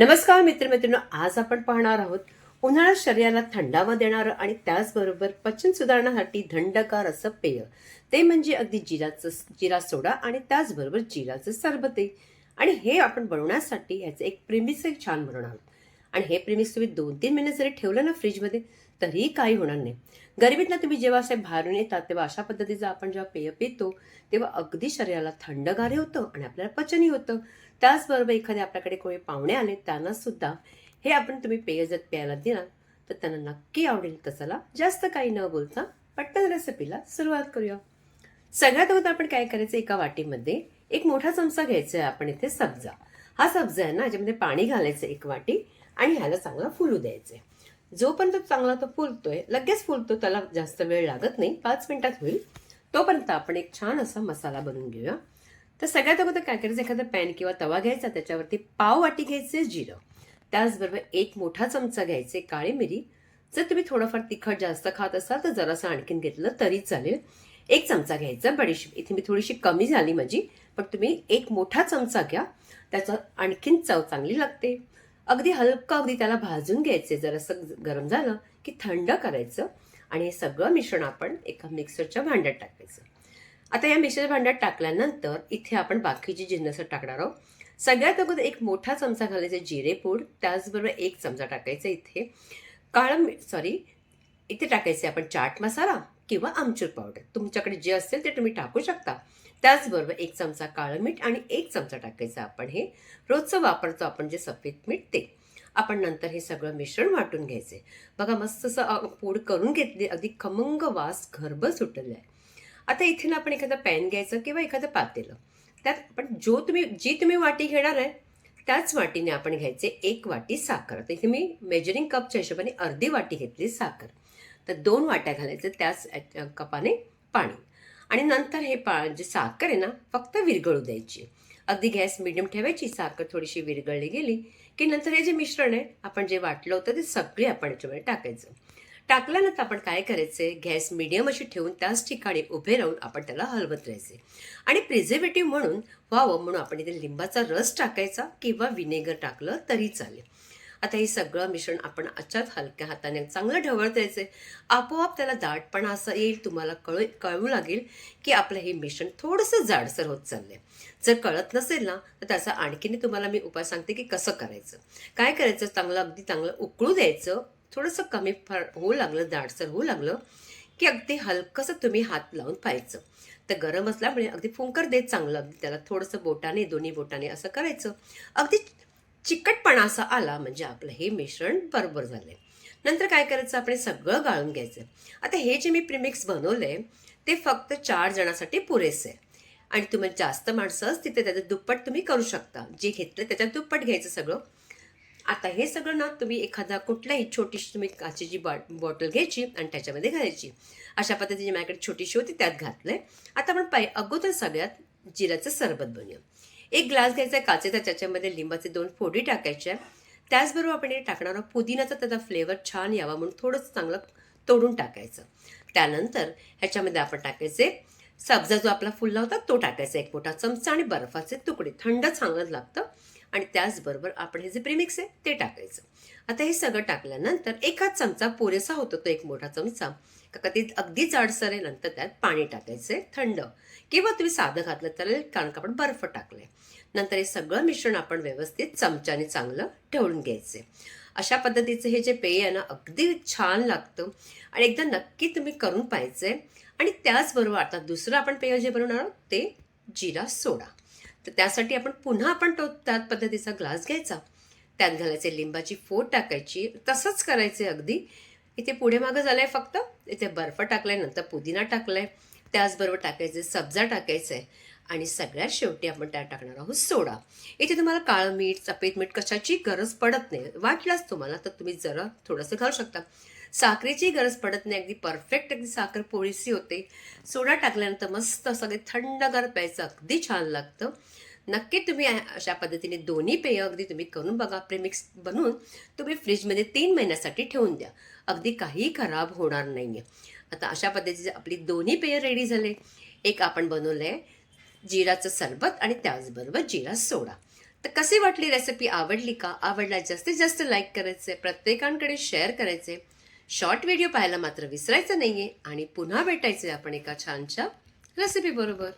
नमस्कार मित्रमित्रांनो आज आपण पाहणार आहोत उन्हाळ्यात शरीराला थंडावा देणारं आणि त्याचबरोबर पचन सुधारण्यासाठी थंडकार असं पेय. ते म्हणजे अगदी जिराचं जिरा सोडा आणि त्याचबरोबर जिराचं सरबते. आणि हे आपण बनवण्यासाठी ह्याचं एक प्रेमिस एक छान बनवणार आहोत. आणि हे प्रेमिस तुम्ही दोन तीन महिने जरी ठेवलं ना फ्रीजमध्ये तरीही काही होणार नाही. गरमीतनं तुम्ही जेव्हा असे बाहेरून येतात तेव्हा अशा पद्धतीचं आपण जेव्हा पेय पितो तेव्हा अगदी शरीराला थंडगारही होतं आणि आपल्याला पचनही होतं. त्याचबरोबर एखाद्या आपल्याकडे कोणी पाहुणे आले त्यांना सुद्धा हे आपण तुम्ही पेय जर प्यायला दिला तर त्यांना नक्की आवडेल तसाला जास्त काही न बोलता पटकन रेसिपीला सुरुवात करूया. सगळ्यात अगोदर आपण काय करायचं एका वाटीमध्ये एक मोठा चमचा घ्यायचा आहे आपण इथे सब्जा. हा सब्जा आहे ना याच्यामध्ये पाणी घालायचं एक वाटी आणि ह्याला चांगला फुलू द्यायचे जोपर्यंत चांगला तो फुलतोय लगेच फुलतो त्याला जास्त वेळ लागत नाही पाच मिनिटात होईल. तोपर्यंत आपण एक छान असा मसाला बनवून घेऊया. तर सगळ्यात अगोदर काय करायचं? एखादा पॅन किंवा तवा घ्यायचा त्याच्यावरती पाव वाटी घ्यायचे जिरं. त्याचबरोबर एक मोठा चमचा घ्यायचे काळी मिरी. जर तुम्ही थोडंफार तिखट जास्त खात असाल तर जरासं आणखीन घेतलं तरी चालेल. एक चमचा घ्यायचा बडीशेप. इथे मी थोडीशी कमी झाली माझी पण तुम्ही एक मोठा चमचा घ्या. त्याचा आणखीन चव चांगली लागते. अगदी हलकं अगदी त्याला भाजून घ्यायचे. जरासं गरम झालं की थंड करायचं. आणि हे सगळं मिश्रण आपण एका मिक्सरच्या भांड्यात टाकायचं. आता या मिश्र भांड्यात टाकल्यानंतर इथे आपण बाकीची जिन्नस टाकणार आहोत. सगळ्यात अगोदर एक मोठा चमचा घालायचा जिरे पूड त्याचबरोबर एक चमचा टाकायचा इथे. काळं सॉरी इथे टाकायचे आपण चाट मसाला किंवा आमचूर पावडर. तुमच्याकडे जे असेल ते तुम्ही टाकू शकता. त्याचबरोबर एक चमचा काळं मीठ आणि एक चमचा टाकायचा आपण हे. रोजचं वापरतो आपण जे सफेद मीठ ते. आपण नंतर हे सगळं मिश्रण वाटून घ्यायचे. बघा मस्त असं पूड करून घेतली. अगदी खमंग वास घरभर सुटलेला आहे आता इथे ना आपण एखादं पॅन घ्यायचं किंवा एखादं पातेलं. त्यात आपण जो तुम्ही जी तुम्ही वाटी घेणार आहे त्याच वाटीने आपण घ्यायचे एक वाटी साखर. तर इथे मी मेजरिंग कपच्या हिशोबाने अर्धी वाटी घेतली साखर. तर दोन वाट्या घालायचं त्याच कपाने पाणी. आणि नंतर हे पा जे साखर आहे ना फक्त विरघळू द्यायची. अगदी गॅस मिडियम ठेवायची साखर थोडीशी विरघळली गेली की नंतर हे जे मिश्रण आहे आपण जे वाटलं होतं ते सगळे आपण याच्यामध्ये टाकायचं. टाकल्यानंतर आपण काय करायचे? गॅस मिडियम अशी ठेवून त्याच ठिकाणी उभे राहून आपण त्याला हलवत राहायचे. आणि प्रिझर्वेटिव्ह म्हणून व्हावं म्हणून आपण इथे लिंबाचा रस टाकायचा किंवा विनेगर टाकलं तरी चालेल. आता हे सगळं मिश्रण आपण अचात हलक्या हाताने चांगलं ढवळत आपोआप त्याला दाटपणा असं येईल तुम्हाला कळू कळू लागेल की आपलं हे मिश्रण थोडंसं जाडसर होत चाललंय. जर कळत नसेल ना तर त्याचा आणखीने तुम्हाला मी उपाय सांगते की कसं करायचं. काय करायचं? चांगलं अगदी चांगलं उकळू द्यायचं. थोडंसं कमी फार होऊ लागलं दाटसर होऊ लागलं की अगदी हलकंसं तुम्ही हात लावून पाहायचं. तर गरम असल्यामुळे अगदी फुंकर देत चांगलं अगदी त्याला थोडंसं बोटाने दोन्ही बोटाने असं करायचं. अगदी चिकटपणा असा आला म्हणजे आपलं हे मिश्रण बरोबर झालंय. नंतर काय करायचं? आपण सगळं गाळून घ्यायचं. आता हे जे मी प्रिमिक्स आहे ते फक्त चार जणांसाठी पुरेसे आहे. आणि तुम्ही जास्त माणसं असतील तर त्याचं दुप्पट तुम्ही करू शकता. जे घेतलं त्याच्यात दुप्पट घ्यायचं सगळं. आता हे सगळं ना तुम्ही एखादा कुठल्याही छोटीशी तुम्ही काचेची बॉ बॉटल घ्यायची आणि त्याच्यामध्ये घालायची. अशा पद्धतीची माझ्याकडे छोटीशी होती त्यात घातलं आहे आता आपण पाय अगोदर सगळ्यात जिऱ्याचं सरबत बनवूया. एक ग्लास घ्यायचा आहे काचेचा त्याच्यामध्ये लिंबाचे दोन फोडी टाकायच्या त्याचबरोबर आपण हे टाकणार आहोत पुदिनाचा त्याचा फ्लेवर छान यावा म्हणून थोडंसं चांगलं तोडून टाकायचं. त्यानंतर ह्याच्यामध्ये आपण टाकायचे सब्जा जो आपला फुलला होता तो टाकायचा एक मोठा चमचा आणि बर्फाचे तुकडे. थंड चांगलं लागतं. आणि त्याचबरोबर आपण हे जे प्रिमिक्स आहे ते टाकायचं. आता हे सगळं टाकल्यानंतर एकाच चमचा पुरेसा होतो तो एक मोठा चमचा. का ते अगदी जाडसर आहे नंतर त्यात पाणी टाकायचं थंड. किंवा तुम्ही साधं घातलं चालेल कारण का आपण बर्फ टाकलंय. नंतर हे सगळं मिश्रण आपण व्यवस्थित चमच्याने चांगलं ठेवून घ्यायचे अशा पद्धतीचं हे जे पेय आहे ना अगदी छान लागतं. आणि एकदा नक्की तुम्ही करून पाहायचंय. आणि त्याचबरोबर आता दुसरं आपण पेय जे बनवणार आहोत ते जिरा सोडा. तर त्यासाठी आपण पुन्हा आपण तो त्याच पद्धतीचा ग्लास घ्यायचा. त्यात घालायचे लिंबाची फोड टाकायची. तसंच करायचे अगदी. इथे पुढे मागं झालंय फक्त. इथे बर्फ टाकलाय नंतर पुदिना टाकलाय. त्याचबरोबर टाकायचे सब्जा टाकायचं आहे आणि सगळ्यात शेवटी आपण त्यात टाकणार आहोत सोडा. इथे तुम्हाला काळं मीठ सफेद मीठ कशाची गरज पडत नाही. वाटलाच तुम्हाला तर तुम्ही जरा थोडंसं घालू शकता. साखरेची गरज पडत नाही. अगदी परफेक्ट अगदी साखर पोळीशी होते. सोडा टाकल्यानंतर मस्त सगळे थंडगार प्यायचं अगदी छान लागतं. नक्की तुम्ही अशा पद्धतीने दोन्ही पेय अगदी तुम्ही करून बघा. प्रेमिक्स बनवून तुम्ही फ्रीजमध्ये तीन महिन्यासाठी ठेवून द्या. अगदी काही खराब होणार नाही आता अशा पद्धतीचे आपली दोन्ही पेय रेडी झाले. एक आपण बनवलं आहे जिराचं सरबत आणि त्याचबरोबर जिरा सोडा. तर कशी वाटली रेसिपी आवडली का? आवडला जास्तीत जास्त लाईक करायचं आहे प्रत्येकांकडे शेअर करायचे. शॉर्ट व्हिडिओ पाहायला मात्र विसरायचं नाहीये आणि पुन्हा भेटायचं आहे आपण एका छानशा रेसिपी बरोबर.